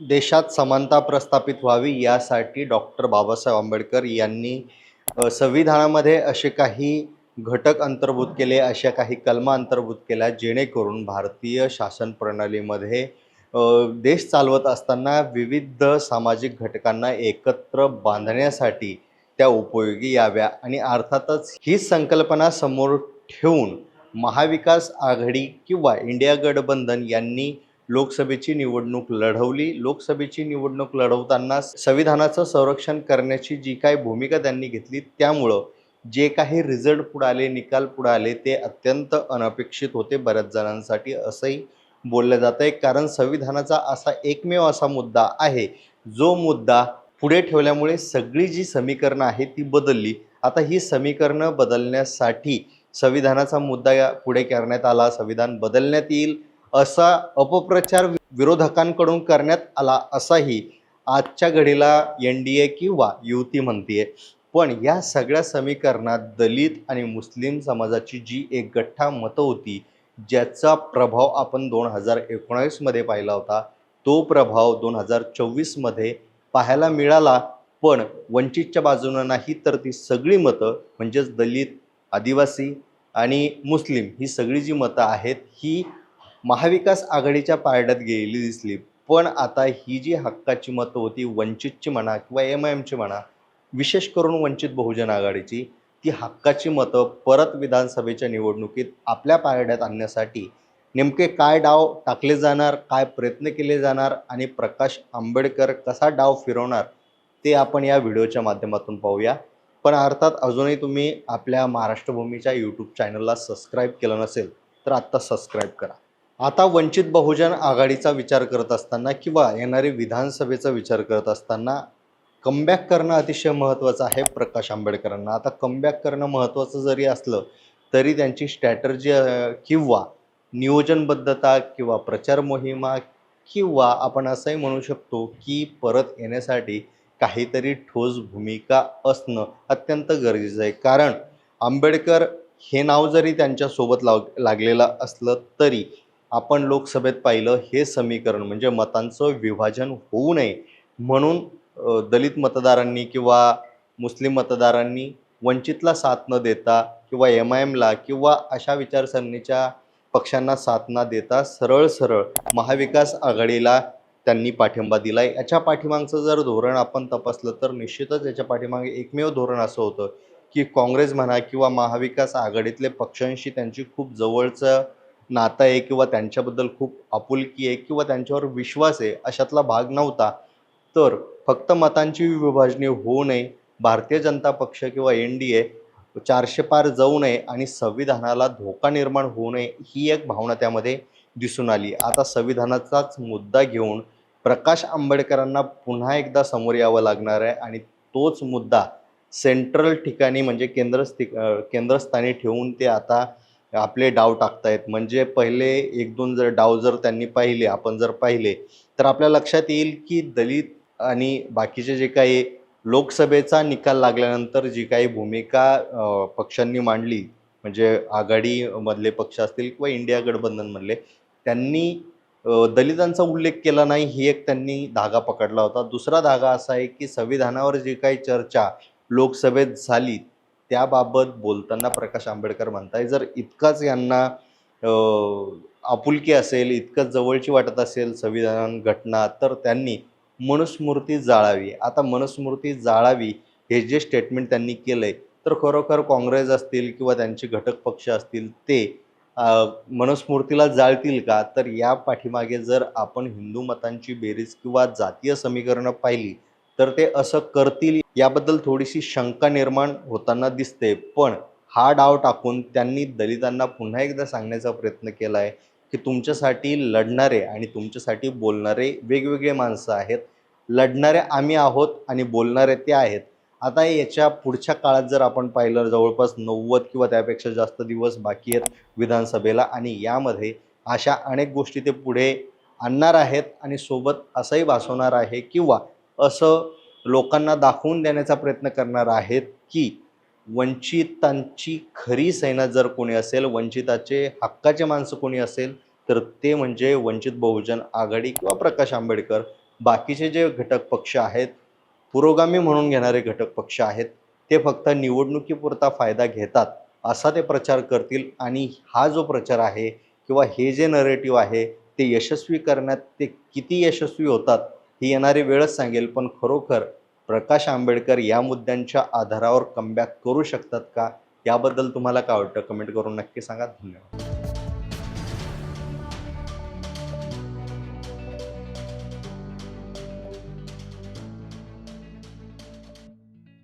देशात समानता प्रस्थापित व्हावी यासाठी डॉक्टर बाबासाहेब आंबेडकर यांनी संविधानामध्ये असे काही घटक अंतर्भूत केले अशा काही कलमा अंतर्भूत केल्या जेणेकरून भारतीय शासन प्रणालीमध्ये देश चालवत असताना विविध सामाजिक घटकांना एकत्र बांधण्यासाठी त्या उपयोगी याव्या. आणि अर्थातच ही संकल्पना समोर ठेवून महाविकास आघाडी किंवा इंडिया गठबंधन यांनी लोकसभेची निवडणूक लढवली. लोकसभेची निवडणूक लढवताना संविधानाचं संरक्षण करण्याची जी काही भूमिका त्यांनी घेतली त्यामुळं जे काही रिझल्ट पुढे आले निकाल पुढे आले ते अत्यंत अनपेक्षित होते बऱ्याच जणांसाठी असंही बोललं जातं आहे कारण संविधानाचा असा एकमेव असा मुद्दा आहे जो मुद्दा पुढे ठेवल्यामुळे सगळी जी समीकरणं आहेत ती बदलली. आता ही समीकरणं बदलण्यासाठी संविधानाचा मुद्दा या पुढे करण्यात आला. संविधान बदलण्यात येईल. असा अपप्रचार विरोधकांकडून करण्यात आला असाही आजच्या घडीला एन डी ए किंवा युती म्हणतीये. पण या सगळ्या समीकरणात दलित आणि मुस्लिम समाजाची जी एक गठ्ठा मतं होती ज्याचा प्रभाव आपण दोन हजार एकोणावीसमध्ये पाहिला होता तो प्रभाव दोन हजार चोवीसमध्ये पाहायला मिळाला. पण वंचितच्या बाजूनं नाही तर ती सगळी मतं म्हणजेच दलित आदिवासी आणि मुस्लिम ही सगळी जी मतं आहेत ही महाविकास आघाडीच्या पारड्यात गेलेली दिसली. पण आता ही जी हक्काची मतं होती वंचितची म्हणा किंवा एम आय एमची म्हणा विशेष करून वंचित बहुजन आघाडीची ती हक्काची मतं परत विधानसभेच्या निवडणुकीत आपल्या पारड्यात आणण्यासाठी नेमके काय डाव टाकले जाणार काय प्रयत्न केले जाणार आणि प्रकाश आंबेडकर कसा डाव फिरवणार ते आपण या व्हिडिओच्या माध्यमातून पाहूया. पण अर्थात अजूनही तुम्ही आपल्या महाराष्ट्रभूमीच्या यूट्यूब चॅनलला सबस्क्राईब केलं नसेल तर आत्ता सबस्क्राईब करा. आता वंचित बहुजन आघाडीचा विचार करत असताना किंवा येणारी विधानसभेचा विचार करत असताना कमबॅक करणं अतिशय महत्त्वाचं आहे प्रकाश आंबेडकरांना. आता कमबॅक करणं महत्त्वाचं जरी असलं तरी त्यांची स्ट्रॅटर्जी किंवा नियोजनबद्धता किंवा प्रचार मोहिमा किंवा आपण असंही म्हणू शकतो की परत येण्यासाठी काहीतरी ठोस भूमिका असणं अत्यंत गरजेचं आहे. कारण आंबेडकर हे नाव जरी त्यांच्यासोबत लाग लागलेलं असलं तरी आपण लोकसभेत पाहिलं हे समीकरण म्हणजे मतांचं विभाजन होऊ नये म्हणून दलित मतदारांनी किंवा मुस्लिम मतदारांनी वंचितला साथ न देता किंवा एम आय एमला किंवा अशा विचारसरणीच्या पक्षांना साथ न देता सरळ सरळ महाविकास आघाडीला त्यांनी पाठिंबा दिला आहे याच्या पाठीमागचं जर धोरण आपण तपासलं तर निश्चितच याच्या पाठीमागे एकमेव धोरण असं होतं की काँग्रेस म्हणा किंवा महाविकास आघाडीतले पक्षांशी त्यांची खूप जवळचं नातं आहे किंवा त्यांच्याबद्दल खूप आपुलकी आहे किंवा त्यांच्यावर विश्वास आहे अशातला भाग नव्हता. तर फक्त मतांची विभाजणी होऊ नये भारतीय जनता पक्ष किंवा एन डी ए चारशे पार जाऊ नये आणि संविधानाला धोका निर्माण होऊ नये ही एक भावना त्यामध्ये दिसून आली. आता संविधानाचाच मुद्दा घेऊन प्रकाश आंबेडकरांना पुन्हा एकदा समोर यावं लागणार आहे आणि तोच मुद्दा सेंट्रल ठिकाणी म्हणजे केंद्रस्थि केंद्रस्थानी ठेवून ते आता आपले डाव टाकतायत. म्हणजे पहिले एक दोन जर डाव जर त्यांनी पाहिले आपण जर पाहिले तर आपल्या लक्षात येईल की दलित आणि बाकीचे जे काही लोकसभेचा निकाल लागल्यानंतर जी काही भूमिका पक्षांनी मांडली म्हणजे आघाडीमधले पक्ष असतील किंवा इंडिया गठबंधनमधले त्यांनी दलितांचा उल्लेख केला नाही ही एक त्यांनी धागा पकडला होता. दुसरा धागा असा आहे की संविधानावर जी काही चर्चा लोकसभेत झाली त्याबाबत बोलताना प्रकाश आंबेडकर म्हणताय जर इतकाच यांना आपुलकी असेल इतकंच जवळची वाटत असेल संविधान घटना तर त्यांनी मनुस्मृती जाळावी. आता मनुस्मृती जाळावी हे जे स्टेटमेंट त्यांनी केलं आहे तर खरोखर काँग्रेस असतील किंवा त्यांचे घटक पक्ष असतील ते मनुस्मृतीला जाळतील का? तर या पाठीमागे जर आपण हिंदू मतांची बेरीज किंवा जातीय समीकरणं पाहिली तर ते असं करतील याबद्दल थोडीशी शंका निर्माण होताना दिसते. पण हा डाव टाकून त्यांनी दलितांना पुन्हा एकदा सांगण्याचा प्रयत्न केला आहे की तुमच्यासाठी लढणारे आणि तुमच्यासाठी बोलणारे वेगवेगळे माणसं आहेत. लढणारे आम्ही आहोत आणि बोलणारे ते आहेत. आता याच्या पुढच्या काळात जर आपण पाहिलं जवळपास नव्वद किंवा त्यापेक्षा जास्त दिवस बाकी आहेत विधानसभेला आणि यामध्ये अशा अनेक गोष्टी ते पुढे आणणार आहेत आणि सोबत असंही भासवणार आहे किंवा असं लोकांना दाखवून देण्याचा प्रयत्न करणार आहेत की वंचितांची खरी सेना जर कोणी असेल वंचिताचे हक्काचे माणसं कोणी असेल तर ते म्हणजे वंचित बहुजन आघाडी किंवा प्रकाश आंबेडकर. बाकीचे जे घटक पक्ष आहेत पुरोगामी म्हणून घेणारे घटक पक्ष आहेत ते फक्त निवडणुकीपुरता फायदा घेतात असा ते प्रचार करतील. आणि हा जो प्रचार आहे किंवा हे जे नरेटिव्ह आहे ते यशस्वी करण्यात ते किती यशस्वी होतात ही येणारी वेळच सांगेल पण खरोखर प्रकाश आंबेडकर या मुद्द्यांच्या आधारावर कमबॅक करू शकतात का? याबद्दल तुम्हाला काय वाटतं? कमेंट करून नक्की सांगा. धन्यवाद.